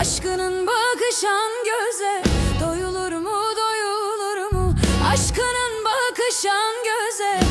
Aşkının bakışan göze doyulur mu doyulur mu? Aşkının bakışan göze.